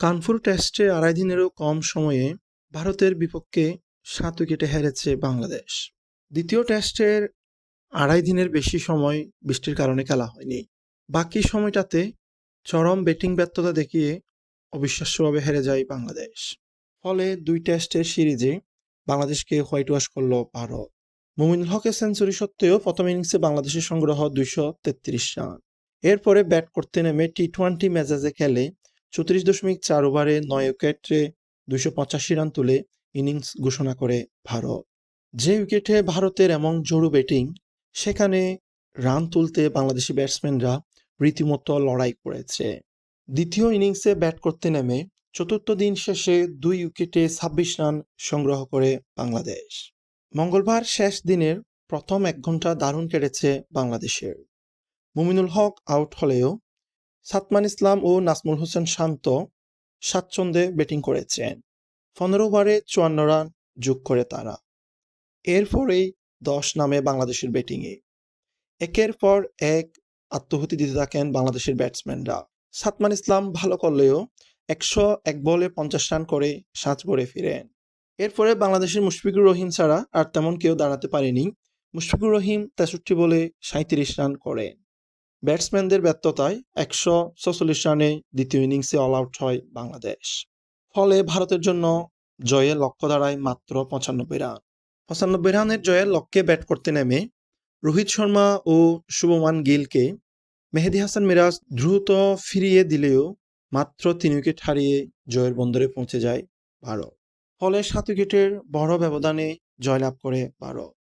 কানপুর টেস্টে আড়াই দিনেরও কম সময়ে ভারতের বিপক্ষে সাত উইকেটে হেরেছে বাংলাদেশ। দ্বিতীয় টেস্টের আড়াই দিনের বেশি সময় বৃষ্টির কারণে খেলা হয়নি। বাকি সময়টাতে চরম ব্যাটিং ব্যর্থতা দেখিয়ে অবিশ্বাস্যভাবে হেরে যায় বাংলাদেশ। ফলে দুই টেস্টের সিরিজে বাংলাদেশকে হোয়াইট ওয়াশ করল ভারত। মুমিনুল হকের সেঞ্চুরি সত্ত্বেও প্রথম ইনিংসে বাংলাদেশের সংগ্রহ দুইশো তেত্রিশ রান। এরপরে ব্যাট করতে নেমে টি টোয়েন্টি মেজাজে খেলে চৌত্রিশ দশমিক চার ওভারে নয় উইকেটে দুইশো পঁচাশি রান তুলে ইনিংস ঘোষণা করে ভারত। যে উইকেটে ভারতের এমন জোরু ব্যাটিং, সেখানে রান তুলতে বাংলাদেশি ব্যাটসম্যানরা রীতিমতো লড়াই করেছে। দ্বিতীয় ইনিংসে ব্যাট করতে নেমে চতুর্থ দিন শেষে দুই উইকেটে ছাব্বিশ রান সংগ্রহ করে বাংলাদেশ। মঙ্গলবার শেষ দিনের প্রথম এক ঘণ্টা দারুণ কেটেছে বাংলাদেশের। মুমিনুল হক আউট হলেও সাতমান ইসলাম ও নাসমুল হোসেন শান্ত স্বাচ্ছন্দ্যে ব্যাটিং করেছেন। পনেরো ওভারে চুয়ান্ন রান যোগ করে তারা। এরপরেই দশ নামে বাংলাদেশের ব্যাটিংয়ে। একের পর এক আত্মহতি দিতে থাকেন বাংলাদেশের ব্যাটসম্যানরা। সাতমান ইসলাম ভালো করলেও একশো এক বলে পঞ্চাশ রান করে সাঁচ ভরে ফিরেন। এরপরে বাংলাদেশের মুশফিকুর রহিম ছাড়া আর তেমন কেউ দাঁড়াতে পারেনি। মুশফিকুর রহিম তেষট্টি বলে সাঁত্রিশ রান করেন। ব্যাটসম্যানদের ব্যর্থতায় একশো ছচল্লিশ রানে দ্বিতীয় ইনিংসে অল আউট হয় বাংলাদেশ। ফলে ভারতের জন্য জয়ের লক্ষ্য দাঁড়ায় মাত্র পঁচানব্বই রান। পঁচানব্বই রানের জয়ের লক্ষ্যে ব্যাট করতে নেমে রোহিত শর্মা ও শুভমান গিলকে মেহেদি হাসান মিরাজ দ্রুত ফিরিয়ে দিলেও মাত্র তিন উইকেট হারিয়ে জয়ের বন্দরে পৌঁছে যায় ভারত ফলে সাত উইকেটের বড় ব্যবধানে জয়লাভ করে ভারত